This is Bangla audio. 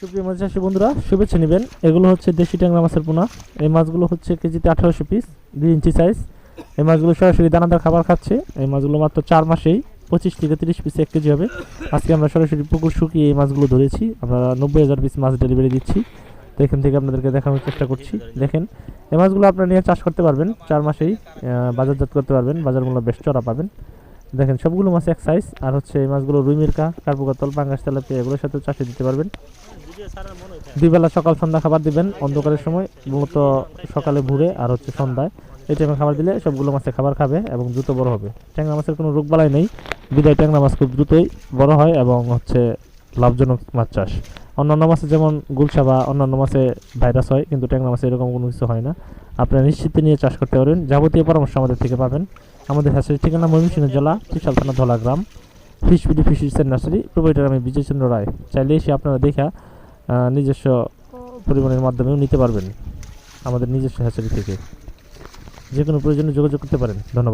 সুপ্রিয় মাছ চাষি বন্ধুরা, শুভেচ্ছা নেবেন। এগুলো হচ্ছে দেশি ট্যাংরা মাছের পোনা। এই মাছগুলো হচ্ছে কেজিতে আঠারোশো পিস দুই ইঞ্চি সাইজ এই মাছগুলো সরাসরি দানাদার খাবার খাচ্ছে। এই মাছগুলো মাত্র চার মাসেই পঁচিশ থেকে তিরিশ পিস এক কেজি হবে। আজকে আমরা সরাসরি পুকুর শুকিয়ে এই মাছগুলো ধরেছি। আমরা নব্বই হাজার পিস মাছ ডেলিভারি দিচ্ছি। তো এখান থেকে আপনাদেরকে দেখানোর চেষ্টা করছি। দেখেন, এই মাছগুলো আপনারা নিয়ে চাষ করতে পারবেন। চার মাসেই বাজারজাত করতে পারবেন। বাজার মূল্য বেশ চড়া পাবেন। দেখেন, সবগুলো মাছ এক সাইজ আর হচ্ছে এই মাছগুলো রুই মিরকা কার্পুকাতল পাঙ্গাস, তেলাপিয়া, এগুলোর সাথে চাষে দিতে পারবেন। দুই বেলা সকাল সন্ধ্যা খাবার দিবেন, অন্ধকারের সময়, মূলত সকালে ভোরে আর হচ্ছে সন্ধ্যায়। এই টাইমে খাবার দিলে সবগুলো মাছে খাবার খাবে এবং দ্রুত বড় হবে। ট্যাংরা মাছের কোনো রোগ বালাই নেই। বিদায় ট্যাংরা মাছ খুব দ্রুতই বড় হয় এবং হচ্ছে লাভজনক মাছ চাষ। অন্যান্য মাছে যেমন গুলশা বা অন্যান্য মাছে ভাইরাস হয়, কিন্তু ট্যাংরা মাছে এরকম কোনো কিছু হয় না। আপনারা নিশ্চিত নিয়ে চাষ করতে পারবেন। যাবতীয় পরামর্শ আমাদের থেকে পাবেন। আমাদের হ্যাসের ঠিকানা ময়মনসিংহ জেলা ত্রিশাল থানা ধলা গ্রাম। ফিশ বিডি ফিশিসের নার্সারি প্রোভাইডার আমি বিজয়চন্দ্র রায়। চাইলে সে আপনারা দেখা নিজস্ব পরিমাণের মাধ্যমেও নিতে পারবেন আমাদের নিজস্ব হ্যাচারি থেকে। যে কোনো প্রয়োজনে যোগাযোগ করতে পারেন। ধন্যবাদ।